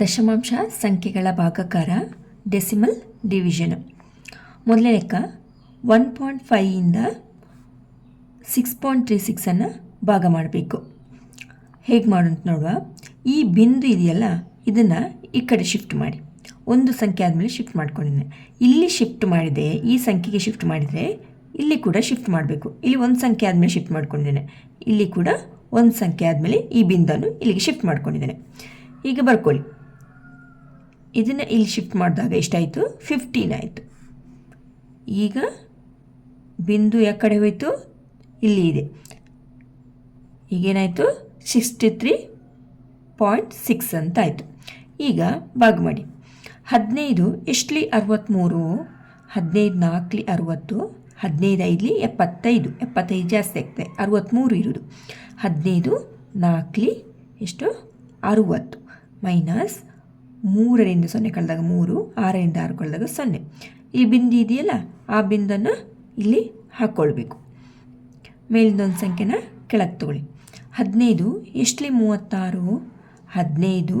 ದಶಮಾಂಶ ಸಂಖ್ಯೆಗಳ ಭಾಗಕಾರ decimal division ಮೊದಲನೇ ಲೆಕ್ಕ ಒನ್ ಪಾಯಿಂಟ್ ಫೈಯಿಂದ ಸಿಕ್ಸ್ ಪಾಯಿಂಟ್ ತ್ರೀ ಸಿಕ್ಸನ್ನು ಭಾಗ ಮಾಡಬೇಕು. ಹೇಗೆ ಮಾಡೋಂತ ನೋಡುವ? ಈ ಬಿಂದು ಇದೆಯಲ್ಲ, ಇದನ್ನು ಈ ಕಡೆ ಶಿಫ್ಟ್ ಮಾಡಿ. ಒಂದು ಸಂಖ್ಯೆ ಆದಮೇಲೆ ಶಿಫ್ಟ್ ಮಾಡ್ಕೊಂಡಿದ್ದೇನೆ ಇಲ್ಲಿ ಶಿಫ್ಟ್ ಮಾಡಿದೆ, ಈ ಸಂಖ್ಯೆಗೆ ಶಿಫ್ಟ್ ಮಾಡಿದರೆ ಇಲ್ಲಿ ಕೂಡ ಶಿಫ್ಟ್ ಮಾಡಬೇಕು. ಇಲ್ಲಿ ಒಂದು ಸಂಖ್ಯೆ ಆದಮೇಲೆ ಶಿಫ್ಟ್ ಮಾಡ್ಕೊಂಡಿದ್ದೇನೆ ಇಲ್ಲಿ ಕೂಡ ಒಂದು ಸಂಖ್ಯೆ ಆದಮೇಲೆ ಈ ಬಿಂದನ್ನು ಇಲ್ಲಿಗೆ ಶಿಫ್ಟ್ ಮಾಡ್ಕೊಂಡಿದ್ದೇನೆ ಈಗ ಬರ್ಕೊಳ್ಳಿ. ಇದನ್ನು ಇಲ್ಲಿ ಶಿಫ್ಟ್ ಮಾಡಿದಾಗ ಎಷ್ಟಾಯಿತು? ಫಿಫ್ಟೀನ್ ಆಯಿತು. ಈಗ ಬಿಂದು ಯಾವ ಕಡೆ ಹೋಯಿತು, ಇಲ್ಲಿ ಇದೆ. ಈಗೇನಾಯಿತು ಸಿಕ್ಸ್ಟಿ ತ್ರೀ ಪಾಯಿಂಟ್ ಸಿಕ್ಸ್ ಅಂತ ಆಯಿತು. ಈಗ ಭಾಗ ಮಾಡಿ. ಹದಿನೈದು ಎಷ್ಟಲಿ ಅರವತ್ತ್ಮೂರು ಹದಿನೈದು ನಾಲ್ಕಲಿ ಅರುವತ್ತು, ಹದಿನೈದು ಐದಲಿ ಎಪ್ಪತ್ತೈದು. ಎಪ್ಪತ್ತೈದು ಜಾಸ್ತಿ ಆಗ್ತದೆ. ಅರವತ್ತ್ಮೂರು ಇರೋದು ಹದಿನೈದು ನಾಲ್ಕಲಿ ಎಷ್ಟು? ಅರುವತ್ತು. ಮೈನಸ್ ಮೂರರಿಂದ ಸೊನ್ನೆ ಕಳೆದಾಗ ಮೂರು, ಆರರಿಂದ ಆರು ಕಳೆದಾಗ ಸೊನ್ನೆ. ಈ ಬಿಂದು ಇದೆಯಲ್ಲ, ಆ ಬಿಂದನ್ನು ಇಲ್ಲಿ ಹಾಕ್ಕೊಳ್ಬೇಕು ಮೇಲಿಂದೊಂದು ಸಂಖ್ಯೆನ ಕೆಳಗೆ ತಗೊಳ್ಳಿ. ಹದಿನೈದು, ಎಷ್ಟಲಿ ಮೂವತ್ತಾರು? ಹದಿನೈದು,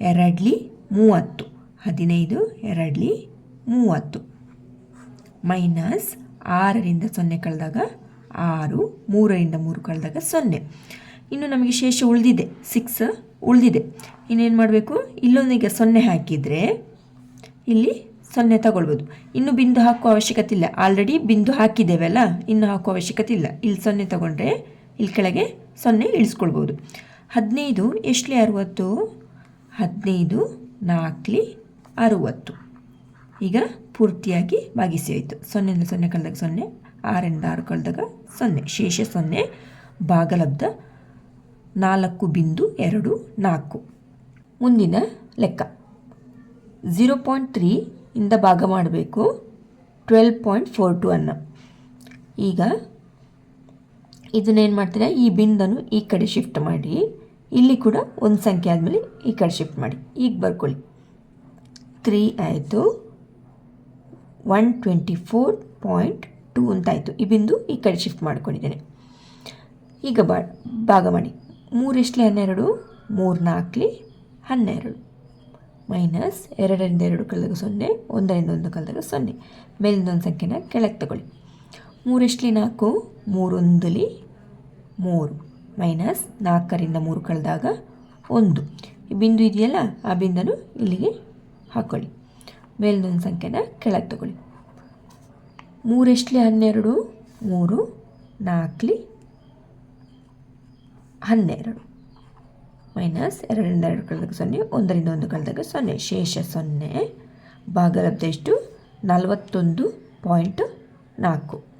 ಎರಡಲಿ ಮೂವತ್ತು. ಹದಿನೈದು, ಎರಡಲಿ ಮೂವತ್ತು. ಮೈನಸ್ ಆರರಿಂದ ಸೊನ್ನೆ ಕಳೆದಾಗ ಆರು, ಮೂರರಿಂದ ಮೂರು ಕಳೆದಾಗ ಸೊನ್ನೆ. ಇನ್ನು ನಮಗೆ ಶೇಷ ಉಳಿದಿದೆ ಸಿಕ್ಸ್ ಉಳಿದಿದೆ. ಇನ್ನೇನು ಮಾಡಬೇಕು? ಇಲ್ಲೊಂದಿಗೆ ಸೊನ್ನೆ ಹಾಕಿದರೆ ಇಲ್ಲಿ ಸೊನ್ನೆ ತಗೊಳ್ಬೋದು. ಇನ್ನು ಬಿಂದು ಹಾಕೋ ಅವಶ್ಯಕತೆ ಇಲ್ಲ. ಆಲ್ರೆಡಿ ಬಿಂದು ಹಾಕಿದ್ದೇವಲ್ಲ, ಇನ್ನು ಹಾಕೋ ಅವಶ್ಯಕತೆ ಇಲ್ಲ. ಇಲ್ಲಿ ಸೊನ್ನೆ ತಗೊಂಡ್ರೆ ಇಲ್ಲಿ ಕೆಳಗೆ ಸೊನ್ನೆ ಇಳಿಸ್ಕೊಳ್ಬೋದು. ಹದಿನೈದು, ಎಷ್ಟಲಿ ಅರುವತ್ತು? ಹದಿನೈದು, ನಾಲ್ಕಲಿ ಅರುವತ್ತು. ಈಗ ಪೂರ್ತಿಯಾಗಿ ಭಾಗಿಸಿ ಆಯಿತು ಸೊನ್ನೆಯಿಂದ ಸೊನ್ನೆ ಕಳೆದಾಗ ಸೊನ್ನೆ, ಆರರಿಂದ ಆರು ಕಳೆದಾಗ ಸೊನ್ನೆ. ಶೇಷ ಸೊನ್ನೆ, ಭಾಗಲಬ್ಧ ನಾಲ್ಕು ಬಿಂದು ಎರಡು ನಾಲ್ಕು. ಮುಂದಿನ ಲೆಕ್ಕ. ಝೀರೋ ಪಾಯಿಂಟ್ ತ್ರೀ ಇಂದ ಭಾಗ ಮಾಡಬೇಕು. ಟ್ವೆಲ್ ಪಾಯಿಂಟ್ ಫೋರ್ ಟು ಅನ್ನು. ಈಗ ಇದನ್ನೇನು ಮಾಡ್ತೀರಾ? ಈ ಬಿಂದನ್ನು ಈ ಕಡೆ ಶಿಫ್ಟ್ ಮಾಡಿ. ಇಲ್ಲಿ ಕೂಡ ಒಂದು ಸಂಖ್ಯೆ ಆದಮೇಲೆ ಈ ಕಡೆ ಶಿಫ್ಟ್ ಮಾಡಿ. ಈಗ ಬರ್ಕೊಳ್ಳಿ. ತ್ರೀ ಆಯಿತು. One twenty four point two ಅಂತ ಆಯಿತು. ಈ ಬಿಂದು ಈ ಕಡೆ ಶಿಫ್ಟ್ ಮಾಡ್ಕೊಂಡಿದ್ದೇನೆ. ಈಗ ಬಾ ಭಾಗ ಮಾಡಿ. ಮೂರೆಷ್ಟಲಿ ಹನ್ನೆರಡು. ಮೂರು ನಾಲ್ಕಲಿ ಹನ್ನೆರಡು. ಮೈನಸ್ ಎರಡರಿಂದ ಎರಡು ಕಳೆದಾಗ ಸೊನ್ನೆ, ಒಂದರಿಂದ ಒಂದು ಕಳೆದಾಗ ಸೊನ್ನೆ. ಮೇಲಿಂದ ಒಂದು ಸಂಖ್ಯೆನ ಕೆಳಗೆ ತಗೊಳ್ಳಿ. ಮೂರೆಷ್ಟಲಿ ನಾಲ್ಕು. ಮೂರೊಂದಲಿ ಮೂರು. ಮೈನಸ್ ನಾಲ್ಕರಿಂದ ಮೂರು ಕಳೆದಾಗ ಒಂದು. ಈ ಬಿಂದು ಇದೆಯಲ್ಲ, ಆ ಬಿಂದನು ಇಲ್ಲಿಗೆ ಹಾಕ್ಕೊಳ್ಳಿ ಮೇಲಿನೊಂದು ಸಂಖ್ಯೆನ ಕೆಳಗೆ ತಗೊಳ್ಳಿ. ಮೂರೆಷ್ಟಲಿ ಹನ್ನೆರಡು. ಮೂರು ನಾಲ್ಕಲಿ ಹನ್ನೆರಡು. ಮೈನಸ್ ಎರಡರಿಂದ ಎರಡು ಕಳೆದಾಗ ಸೊನ್ನೆ, ಒಂದರಿಂದ ಒಂದು ಕಳೆದಾಗ ಸೊನ್ನೆ, ಶೇಷ ಸೊನ್ನೆ, ಭಾಗಲಬ್ಧ ಎಷ್ಟು? ನಲವತ್ತೊಂದು ಪಾಯಿಂಟ್ ನಾಲ್ಕು.